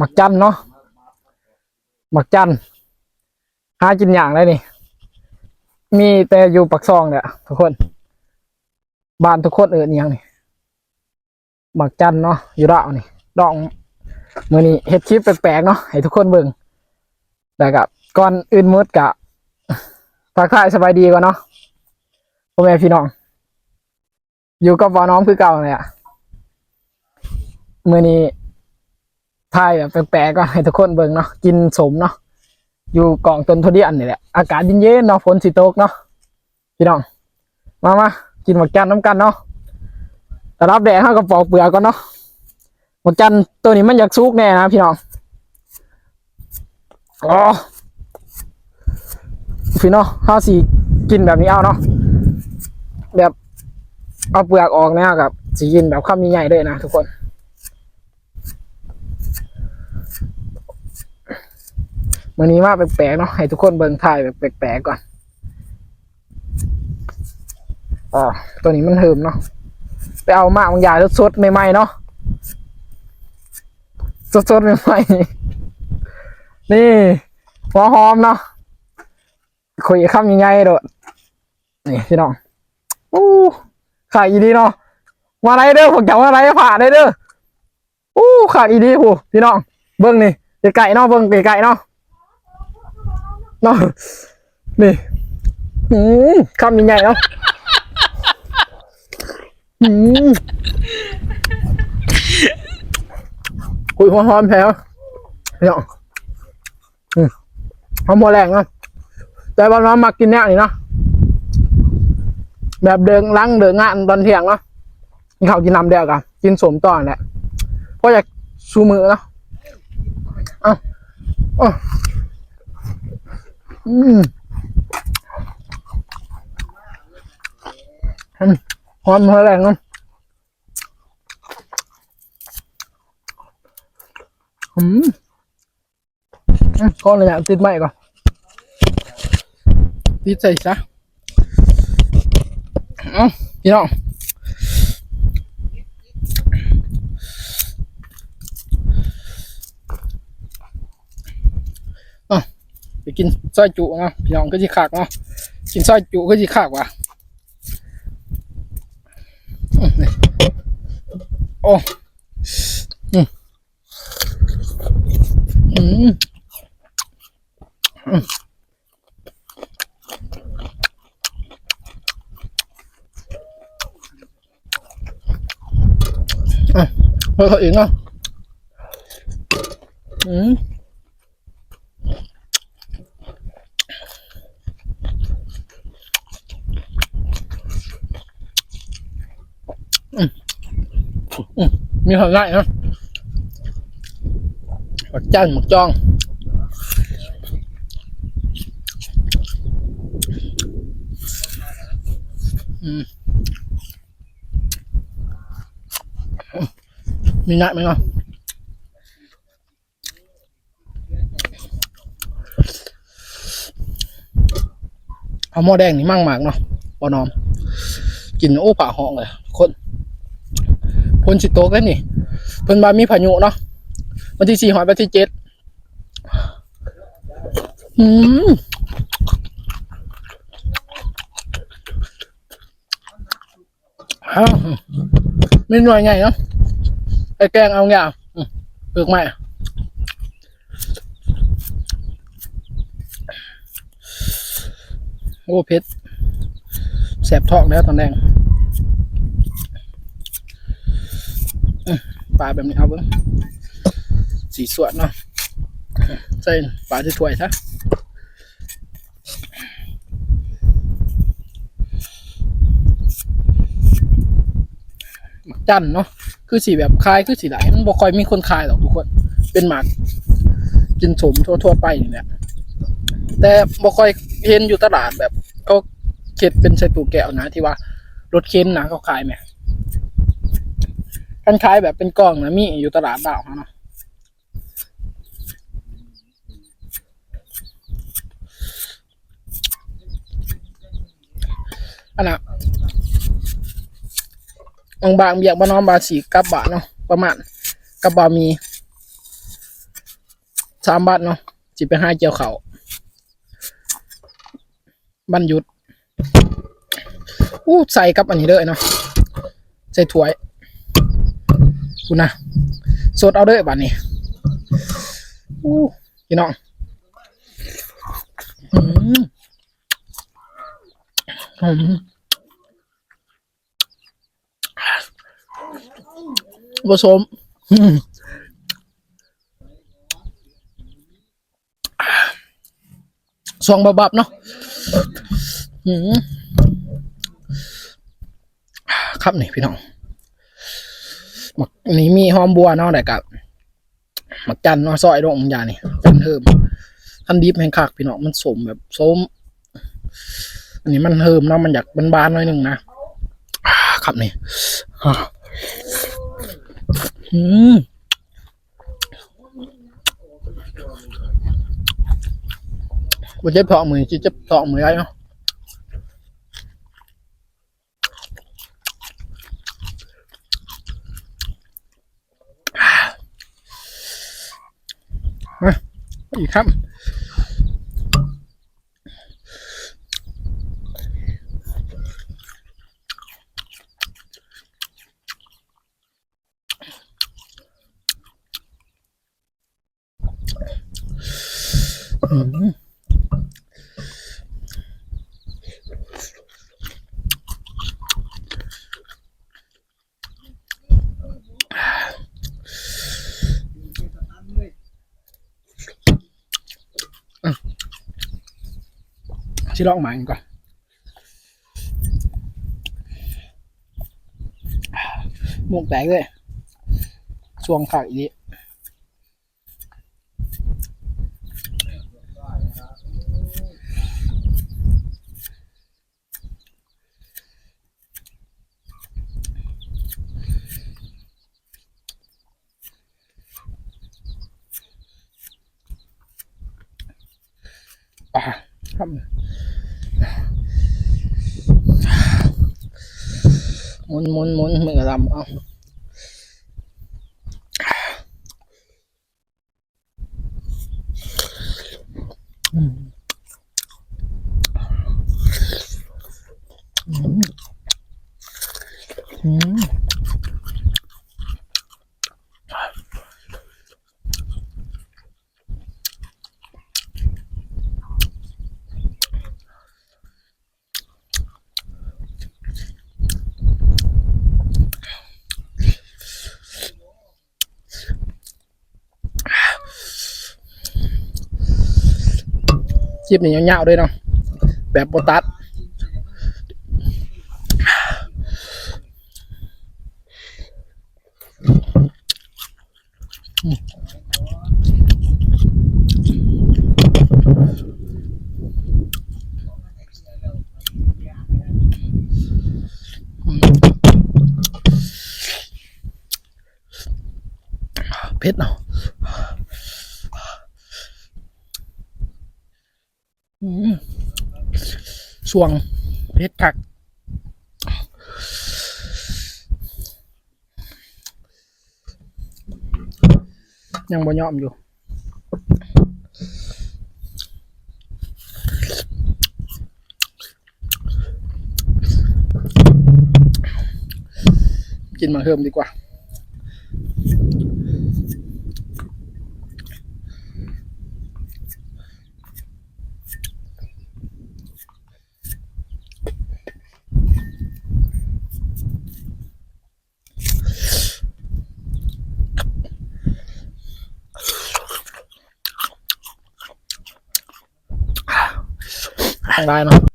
หมักจันเนาะหมักจันหากินอย่างได้นี่ มีแต่อยู่ปักซองเนี่ยทุกคน บ้านทุกคนเอินอหยังนี่หมักจันเนาะอยู่ดาวนี่ดองมือนี้เฮ็ดคลิปแปลกๆเนาะให้ทุกคนเบิ่งแต่กับก่อนอื่นมืดกะทักทายสบายดีก่อนเนาะพ่อแม่พี่น้อง อยู่กับบ่าน้องคือเก่าเลยอะมือนี้ ถ่ายแบบแปลกๆก็ให้ทุกคนเบิ่งเนาะกินสมเนาะอยู่กล่องต้นทุเรียนนี่แหละอากาศเย็นๆเนาะฝนสิตกเนาะพี่น้องมามากินหมกจันน้ำกันเนาะแต่รับแดดเข้ากับปอกเปลือกก่อนเนาะหมกจันตัวนี้มันอยากซุกแน่นะพี่น้องอ๋อพี่น้องข้าสีกินแบบนี้เอาเนาะแบบเอาเปลือกออกเนี่ยกับสีกินแบบข้ามีใหญ่ๆด้วยนะทุกคน วันนี้มาแปลกๆเนาะให้ทุกคนเบิ่งถ่ายแบบแปลกๆก่อนอ่าตัวนี้มันเหิมเนาะไปเอามากบางอย่างสดๆใหม่ๆเนาะสดๆใหม่ๆนี่หัวหอมเนาะคุยคำยังไงโดดนี่พี่น้องอู้ขายอีดีเนาะมาไรเด้อผมจำว่าไรผ่าได้เด้ออู้ขายอีดีผู้พี่น้องเบิ้งนี่ไก่เนาะเบิ้งไก่เนาะ เนาะนี่อืมคำยังไงเนาะอืมคุยหัวหอมแถวเดี๋ยวอืมหอมพอแรงเนาะแต่ว่าน้องมากินแน่นี่เนาะแบบเดินล้างเดินงานตอนเที่ยงเนาะกินข้าวกินน้ำเดียวกันกินสมต่อแหละเพราะอยากชูมือเนาะเอ้าเอืมอืมหอมแรงนะอืมก้อนเลยอะติดไหมก่อนติดใส่ซะเอ้าพี่น้องเอ้าไป กินซอยจุเนาะพี่น้องก็จะขากเนาะกินซอยจุก็จะขากว่ะอืมนี่โอ้อืมอืมอืมอะเพื่อเขาเองอะอืมอืม มมีหัวไหล่นะหมักจันหมักจองอืมมีหนักไหมเนาะเอาหม้อแดงนี่มั่งมากเนาะปอนอม กินโอ้ป่าห้องเลยค นพนสิโตกันนี่เพิ่นบามีพายุเนาะวันที่สี่หอยวันที่เจ็ดอืมอ้าวมีหน่วยไงเนาะไอ้แกงเอาอย่างเปลือกใหม่โอ้เพชรแสบท้องแล้วตอนแดงอืม ปลาแบบนี้เอาเบิ้งสีสวยเนาะใส่ปลาที่ถ้วยซะหมักจันเนาะคือสีแบบคลายคือสีไหลมันบ่ค่อยมีคนคายหรอกทุกคน เป็นหมักกินสมทั่วๆไปนี่แหละแต่บ่ค่อยเห็นอยู่ตลาดแบบเขาเก็ดเป็นใส่ตู้แก้วนะที่ว่ารถเข็นนะเขาขายไหม คันขายแบบเป็นกล่องนะมีอยู่ตลาดดาวเนาะอันน่ะบางบางๆเบียกบ้านน้องบาสีกับบาทเนาะประมาณกับบามีสามบาทเนาะสิไปห้าเกี่ยวเขาบรรยุดอู้ใส่กับอันนี้เด้อเนาะใส่ถ้วย คุณนะสดเอาเด้อบัดนี้อู้พี่น้องอืมอืมผสมสองบับๆเนาะอืมครับนี่พี่น้อง หมักอันนี้มีหอมบัวเนาะแต่กับหมักจันเนาะซอยลงมันยานี่จันเทิมทันดิบแห่งคักพี่น้องมันสมแบบสมอันนี้มันเฮิมเนาะมันอยากบานๆหน่อยหนึงนะครับนี่อืมบ่เจ็บท้องมือสิเจ็บท้องมือไอ้เนาะ มาอีกครับ อืม ชิลองหมาอีกก่อนหมกแตกเลยช่วงขาอีนี้อ่าครับ หมุนหมุนหมุนมือลำเอา คลิปนี้ยาวๆด้วยเนาะแบบโบตัด อืมสวงเผ็ดคักยังบ่ยอมอยู่กินมาเพิ่มดีกว่า ทาง ได้เนาะ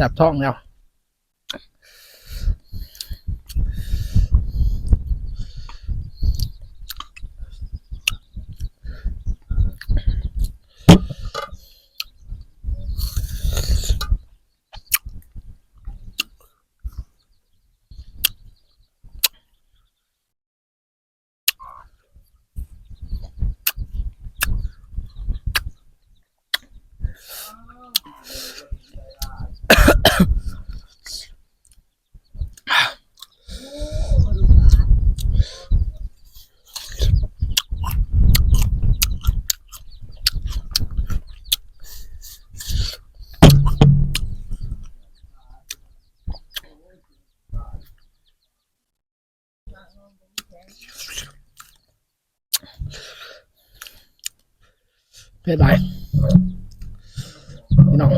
แสบท้องแล้ว เผ็ดไรพี่น้อง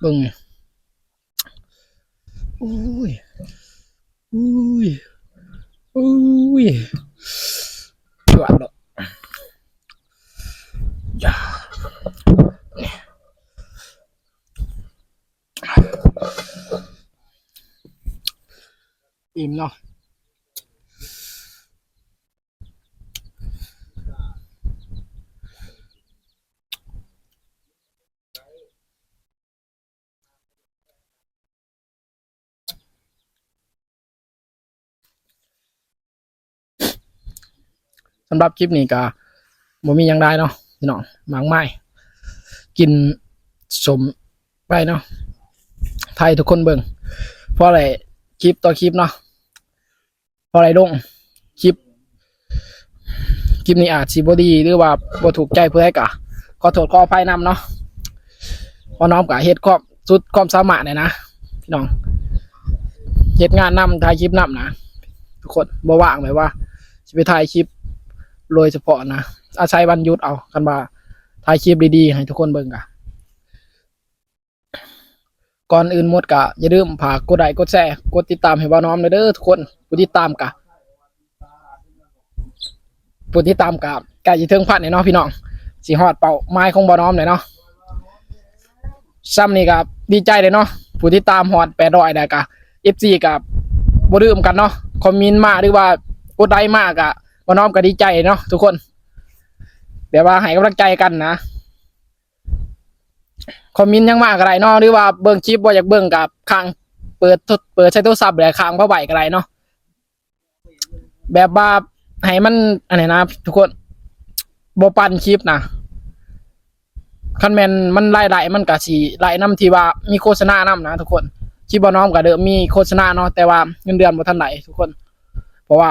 เบิ่งอุ้ยอุ้ยอุ้ยจวดดอกอย่าอิ่มเนาะ สำหรับคลิปนี้ก็บ่มียังได้เนาะพี่น้องหมากไม้กินสมไปเนาะไทยทุกคนเบิ่งเพราะอะไรคลิปต่อคลิปเนาะเพราะอะไรลงคลิปคลิปนี้อาจสิบ่ดีหรือว่าบ่ถูกใจเพื่อให้กะขอโทษขออภัยนำเนาะพอน้อมกะเฮ็ดความสุดความสามารถเลยนะพี่น้องเฮ็ดงานนำถ่ายคลิปนำนะทุกคนบ่ว่างแบบว่าสิไปถ่ายคลิป โดยเฉพาะนะอาศัยวันหยุดเอากันว่าถ่ายคลิปดีๆให้ทุกคนเบิ่งกะก่อนอื่นหมดกะอย่าลืมฝากกดไลค์กดแชร์กดติดตามให้บ่าวน้อมเด้อทุกคนผู้ติดตามกะผู้ติดตามกะกะสิถึงพันแน่เนาะพี่น้องสิฮอดเป้าหมายของบ่าวน้อมเลยเนาะซ้ำนี่กะดีใจเลยเนาะผู้ติดตามฮอด800ได้กะ FC กะบ่ลืมกันเนาะคอมเมนต์มาหรือว่ากดไลค์มากอะ บ่น้อมก็ดีใจเนาะทุกคนแบบว่าให้กำลังใจกันนะคอมเมนต์ยังมากอะไรเนาะหรือว่าเบิ่งคลิปบ่อยากเบิ่งกับข้างเปิดโทรเปิดใช้โทรศัพท์หรือข้างบ่ไหวก็ได้เนาะแบบว่าให้มันอันไหนนะ ทุกคนบปันคลิปนะคันแมนมันไล่ๆมันก็สิไล่นํที่ว่ามีโฆษณานํนะ ทุกคนคลิปบ่น้อมก็เดิมมีโฆษณาเนาะแต่ว่าเงินเดือนบ่ทันไหลทุกคน เพราะว่า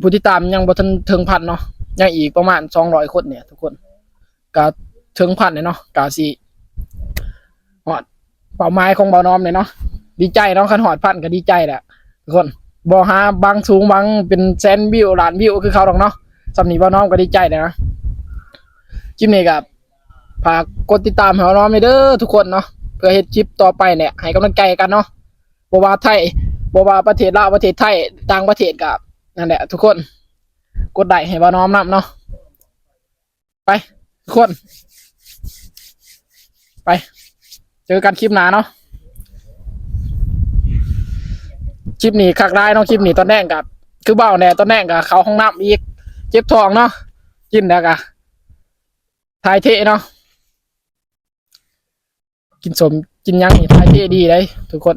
ผู้ที่ตามยังบ่ทันถึงพันเนาะยังอีกประมาณสองร้อยคนเนี่ย ทุกคนก็ถึงพันเนี่ยเนาะก็สิฮอดเป้าหมายของบ่าน้อมเนี่ยเนาะดีใจเนาะคันฮอดพันก็ดีใจแหละทุกคนบ่หาบางสูงบางเป็นแสนวิวล้านวิวคือเขาดอกเนาะสำนี้บ่าน้อมก็ดีใจเลยนะคลิปนี้ก็ฝากกดติดตามให้บ่าน้อมด้วยเด้อทุกคนเนาะเพื่อเฮ็ดคลิปต่อไปเนี่ยให้กำลังใจกันเนาะบ่ว่าไทยบ่ว่าประเทศลาวประเทศไทยต่างประเทศก็ นั่นแหละทุกคน กดไลค์ให้บ่าน้อมนำเนาะไป ทุกคน ไป เจอกันคลิปหน้าเนาะคลิปนี้คักได้เนาะคลิปนี้ตอนแรกกับคือเบ้าแน่ตอนแรกกับเขาห้องน้ำอีก เจ็บท้องเนาะกินแล้วกะทายเทเนาะกินสมกินยังนี่ทายเทดีเลยทุกคน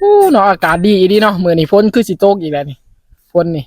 อู้เนาะอากาศดีดีเนาะมือนี่ฝนคือสิตกอีกแล้วนี่ฝนนี่